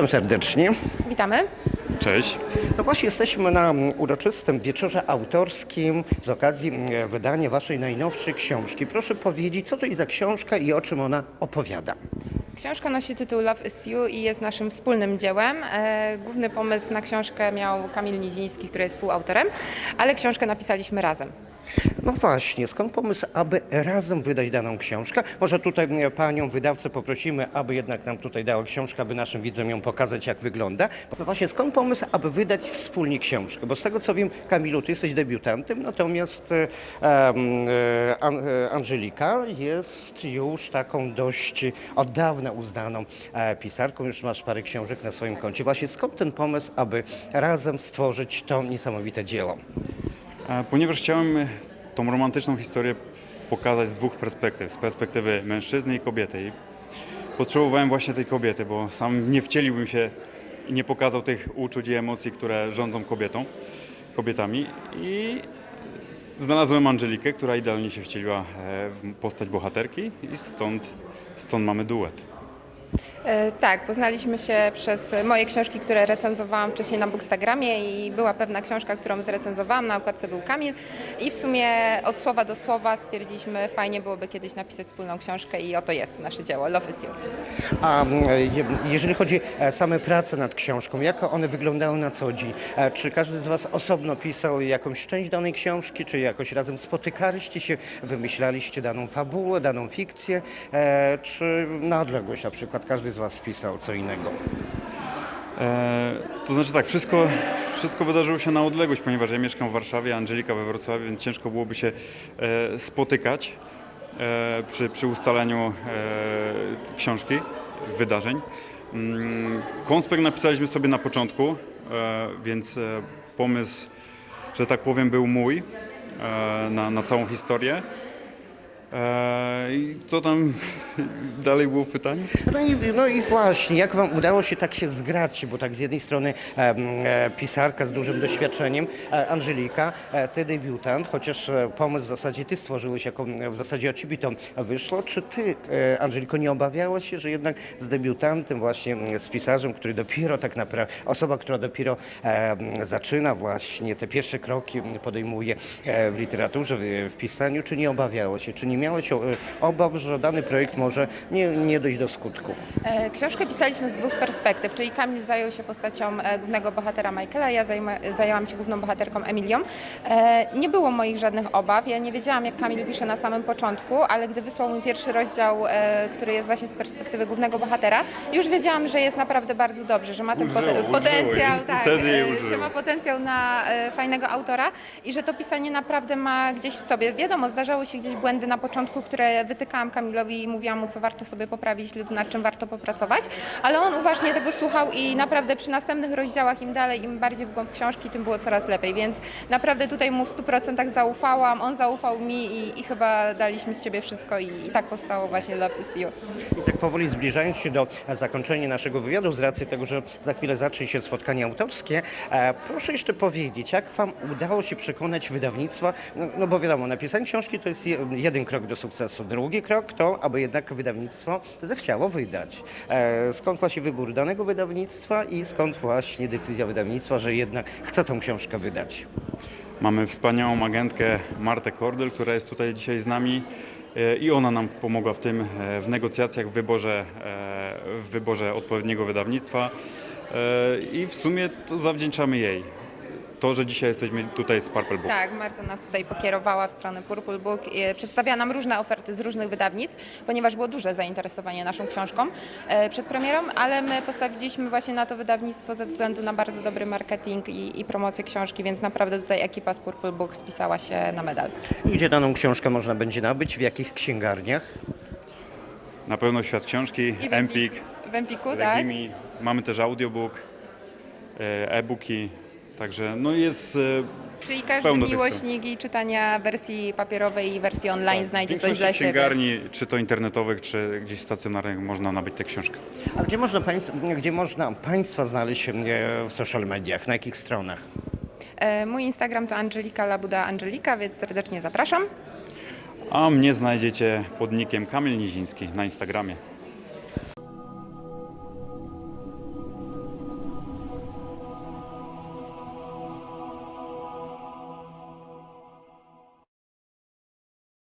Witam serdecznie. Witamy. Cześć. No właśnie jesteśmy na uroczystym wieczorze autorskim z okazji mm, wydania waszej najnowszej książki. Proszę powiedzieć, co to jest za książka i o czym ona opowiada? Książka nosi tytuł Love is You i jest naszym wspólnym dziełem. E, Główny pomysł na książkę miał Kamil Niziński, który jest współautorem, ale książkę napisaliśmy razem. No właśnie, skąd pomysł, aby razem wydać daną książkę? Może tutaj mm, panią wydawcę poprosimy, aby jednak nam tutaj dała książkę, aby naszym widzom ją pokazać, jak wygląda. No właśnie, skąd pomysł, aby wydać wspólnie książkę? Bo z tego co wiem, Kamilu, ty jesteś debiutantem, natomiast e, e, An, e, Angelika jest już taką dość od dawna uznaną e, pisarką, już masz parę książek na swoim koncie. Właśnie skąd ten pomysł, aby razem stworzyć to niesamowite dzieło? Ponieważ chciałem e, tą romantyczną historię pokazać z dwóch perspektyw, z perspektywy mężczyzny i kobiety. I potrzebowałem właśnie tej kobiety, bo sam nie wcieliłbym się i nie pokazał tych uczuć i emocji, które rządzą kobietą, kobietami. I znalazłem Angelikę, która idealnie się wcieliła e, w postać bohaterki i stąd, stąd mamy duet. E, Tak, poznaliśmy się przez moje książki, które recenzowałam wcześniej na Bookstagramie i była pewna książka, którą zrecenzowałam, na okładce był Kamil i w sumie od słowa do słowa stwierdziliśmy, fajnie byłoby kiedyś napisać wspólną książkę i oto jest nasze dzieło, Love is You. A je- jeżeli chodzi o same prace nad książką, jak one wyglądały na co dzień? E, Czy każdy z Was osobno pisał jakąś część danej książki, czy jakoś razem spotykaliście się, wymyślaliście daną fabułę, daną fikcję, e, czy na odległość na przykład każdy z Was pisał co innego? E, to znaczy tak, wszystko, wszystko wydarzyło się na odległość, ponieważ ja mieszkam w Warszawie, Angelika we Wrocławiu, więc ciężko byłoby się e, spotykać e, przy, przy ustalaniu e, książki, wydarzeń. Mm, konspekt napisaliśmy sobie na początku, e, więc e, pomysł, że tak powiem, był mój e, na, na całą historię. E, I co tam dalej było w pytaniu? No i, no i właśnie, jak Wam udało się tak się zgrać, bo tak z jednej strony em, e, pisarka z dużym doświadczeniem, e, Angelika, e, Ty debiutant, chociaż e, pomysł w zasadzie Ty stworzyłeś, jako e, w zasadzie od Ciebie to wyszło. Czy Ty, e, Angeliko, nie obawiałaś się, że jednak z debiutantem właśnie, z pisarzem, który dopiero tak naprawdę, osoba, która dopiero e, zaczyna właśnie te pierwsze kroki podejmuje e, w literaturze, w, w pisaniu, czy nie obawiało się, czy nie miałeś o, obaw, że dany projekt może nie, nie dojść do skutku? E, Książkę pisaliśmy z dwóch perspektyw, czyli Kamil zajął się postacią e, głównego bohatera Michaela, ja zajęłam się główną bohaterką Emilią. E, Nie było moich żadnych obaw, ja nie wiedziałam jak Kamil pisze na samym początku, ale gdy wysłał mi pierwszy rozdział, e, który jest właśnie z perspektywy głównego bohatera, już wiedziałam, że jest naprawdę bardzo dobrze, że ma ten ulżyło potencjał, tak, e, że ma potencjał na e, fajnego autora i że to pisanie naprawdę ma gdzieś w sobie. Wiadomo, zdarzały się gdzieś błędy na początku, które wytykałam Kamilowi i mówiłam mu, co warto sobie poprawić lub nad czym warto popracować, ale on uważnie tego słuchał i naprawdę przy następnych rozdziałach, im dalej, im bardziej w głąb książki, tym było coraz lepiej, więc naprawdę tutaj mu w 100% zaufałam, on zaufał mi i, i chyba daliśmy z siebie wszystko i, i tak powstało właśnie Love is You. I tak powoli zbliżając się do zakończenia naszego wywiadu, z racji tego, że za chwilę zacznie się spotkanie autorskie, e, proszę jeszcze powiedzieć, jak Wam udało się przekonać wydawnictwa, no, no bo wiadomo, napisanie książki to jest je- jeden krok do sukcesu, drugi krok to, aby jednak wydawnictwo zechciało wydać. E, skąd właśnie wybór danego wydawnictwa i skąd właśnie decyzja wydawnictwa, że jednak chce tą książkę wydać? Mamy wspaniałą agentkę Martę Kordel, która jest tutaj dzisiaj z nami e, i ona nam pomogła w tym, e, w negocjacjach, w wyborze, w wyborze odpowiedniego wydawnictwa i w sumie to zawdzięczamy jej. To, że dzisiaj jesteśmy tutaj z Purple Book. Tak, Marta nas tutaj pokierowała w stronę Purple Book. i Przedstawiała nam różne oferty z różnych wydawnictw, ponieważ było duże zainteresowanie naszą książką e, przed premierą, ale my postawiliśmy właśnie na to wydawnictwo ze względu na bardzo dobry marketing i, i promocję książki, więc naprawdę tutaj ekipa z Purple Book spisała się na medal. I Gdzie daną książkę można będzie nabyć, w jakich księgarniach? Na pewno Świat Książki, w Empik, W Empiku, tak? Mamy też audiobook, e, e-booki, także no jest... e, Czyli każdy Pełno miłośnik i czytania wersji papierowej i wersji online znajdzie W coś dla siebie. księgarni, czy to internetowych, czy gdzieś stacjonarnych można nabyć tę książkę. A gdzie można, państw, gdzie można Państwa znaleźć e, w social mediach? Na jakich stronach? E, Mój Instagram to Angelika Labuda Angelika, więc serdecznie zapraszam. A mnie znajdziecie pod nickiem Kamil Niziński na Instagramie.